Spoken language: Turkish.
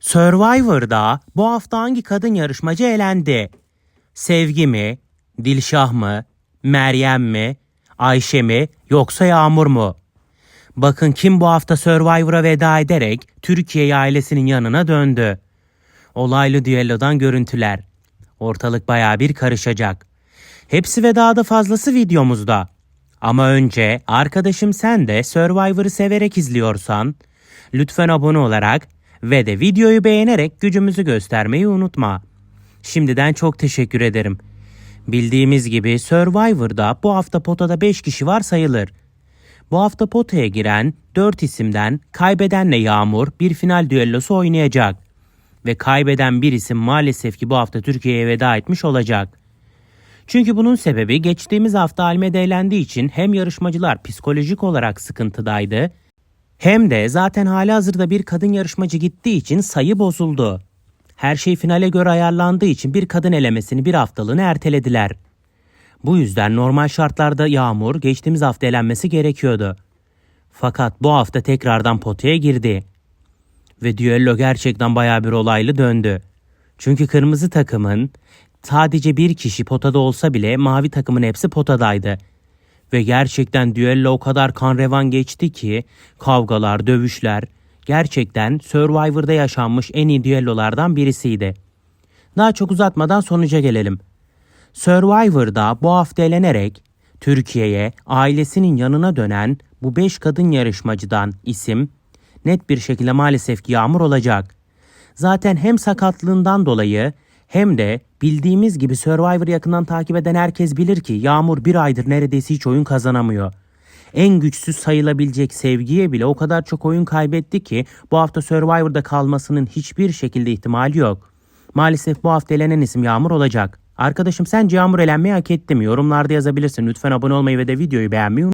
Survivor'da bu hafta hangi kadın yarışmacı elendi? Sevgi mi? Dilşah mı? Meryem mi? Ayşe mi? Yoksa Yağmur mu? Bakın kim bu hafta Survivor'a veda ederek Türkiye ailesinin yanına döndü. Olaylı düellodan görüntüler. Ortalık baya bir karışacak. Hepsi ve daha da fazlası videomuzda. Ama önce arkadaşım sen de Survivor'ı severek izliyorsan lütfen abone olarak ve de videoyu beğenerek gücümüzü göstermeyi unutma. Şimdiden çok teşekkür ederim. Bildiğimiz gibi Survivor'da bu hafta potada 5 kişi var sayılır. Bu hafta potaya giren 4 isimden kaybedenle Yağmur bir final düellosu oynayacak. Ve kaybeden bir isim maalesef ki bu hafta Türkiye'ye veda etmiş olacak. Çünkü bunun sebebi geçtiğimiz hafta Almeda eğlendiği için hem yarışmacılar psikolojik olarak sıkıntıdaydı hem de zaten hali hazırda bir kadın yarışmacı gittiği için sayı bozuldu. Her şey finale göre ayarlandığı için bir kadın elemesini bir haftalığını ertelediler. Bu yüzden normal şartlarda Yağmur geçtiğimiz hafta elenmesi gerekiyordu. Fakat bu hafta tekrardan potaya girdi. Ve düello gerçekten baya bir olaylı döndü. Çünkü kırmızı takımın sadece bir kişi potada olsa bile mavi takımın hepsi potadaydı. Ve gerçekten düello o kadar kan revan geçti ki kavgalar, dövüşler gerçekten Survivor'da yaşanmış en iyi düellolardan birisiydi. Daha çok uzatmadan sonuca gelelim. Survivor'da bu hafta elenerek Türkiye'ye ailesinin yanına dönen bu 5 kadın yarışmacıdan isim net bir şekilde maalesef ki Yağmur olacak. Zaten hem sakatlığından dolayı hem de bildiğimiz gibi Survivor yakından takip eden herkes bilir ki Yağmur bir aydır neredeyse hiç oyun kazanamıyor. En güçsüz sayılabilecek sevgiye bile o kadar çok oyun kaybetti ki bu hafta Survivor'da kalmasının hiçbir şekilde ihtimali yok. Maalesef bu hafta elenen isim Yağmur olacak. Arkadaşım sence Yağmur elenmeyi hak etti mi? Yorumlarda yazabilirsin. Lütfen abone olmayı ve de videoyu beğenmeyi